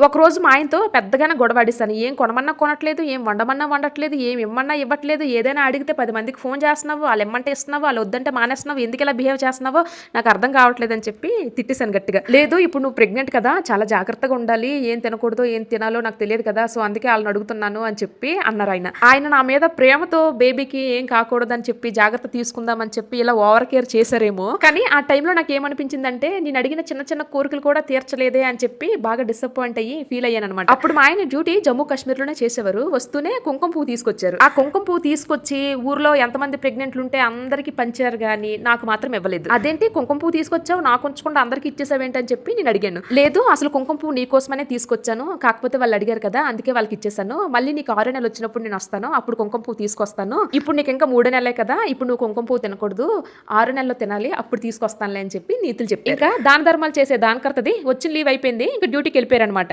ఒక రోజు మా ఆయనతో పెద్దగానే గొడవాడిస్తాను ఏం కొనమన్నా కొనట్లేదు ఏం వండమన్నా వండట్లేదు ఏం ఇమ్మన్నా ఇవ్వట్లేదు ఏదైనా అడిగితే పది మందికి ఫోన్ చేస్తున్నావు వాళ్ళు ఇమ్మంటే ఇస్తున్నావు వాళ్ళు వద్దంటే మానేస్తున్నావు ఎందుకు ఇలా బిహేవ్ చేస్తున్నావో నాకు అర్థం కావట్లేదు అని చెప్పి తిట్టేశాను గట్టిగా. లేదు ఇప్పుడు నువ్వు ప్రెగ్నెంట్ కదా చాలా జాగ్రత్తగా ఉండాలి ఏం తినకూడదు ఏం తినాలో నాకు తెలియదు కదా సో అందుకే వాళ్ళని అడుగుతున్నాను అని చెప్పి అన్నారు ఆయన. ఆయన నా మీద ప్రేమతో బేబీకి ఏం కాకూడదు అని చెప్పి జాగ్రత్త తీసుకుందామని చెప్పి ఇలా ఓవర్ కేర్ చేశారేమో. కానీ ఆ టైంలో నాకు ఏమనిపించిందంటే నేను అడిగిన చిన్న చిన్న కోరికలు కూడా తీర్చలేదే అని చెప్పి బాగా డిసప్పాయింట్ అయ్యి ఫీల్ అయ్యాను అనమాట అప్పుడు మా ఆయన డ్యూటీ జమ్మూ కాశ్మీర్లోనే చేసేవారు. వస్తూనే కుంకుమ పువ్వు తీసుకొచ్చారు. ఆ కుంకుమ పువ్వు తీసుకొచ్చి ఊర్లో ఎంతమంది ప్రెగ్నెంట్లు ఉంటే అందరికి పంచారు గానీ నాకు మాత్రం ఇవ్వలేదు. అదేంటి? కుంకుమ పువ్వు తీసుకొచ్చావు నాకు ఉంచకుండా అందరికి ఇచ్చేసావేంటి అని చెప్పి నేను అడిగాను. లేదు అసలు కుంకుమ పువ్వు నీకోసమనే తీసుకొచ్చాను. కాకపోతే వాళ్ళు అడిగారు కదా అందుకే వాళ్ళకి ఇచ్చేసాను. మళ్ళీ నీకు ఆరో నెలలు వచ్చినప్పుడు నేను వస్తాను. అప్పుడు కుంకుమ పువ్వు తీసుకొస్తాను. ఇప్పుడు నీకు ఇంకా మూడో నెలలే కదా ఇప్పుడు నువ్వు కుంకుమ పువ్వు తినకూడదు. ఆరు నెలలు తినాలి అప్పుడు తీసుకొస్తానులే అని చెప్పి నీతులు చెప్పి ఇంకా దాన ధర్మాలు చేసే దానకర్తది వచ్చిన లీవ్ అయిపోయింది. ఇంకా డ్యూటీకి వెళ్ళిపోయారు అనమాట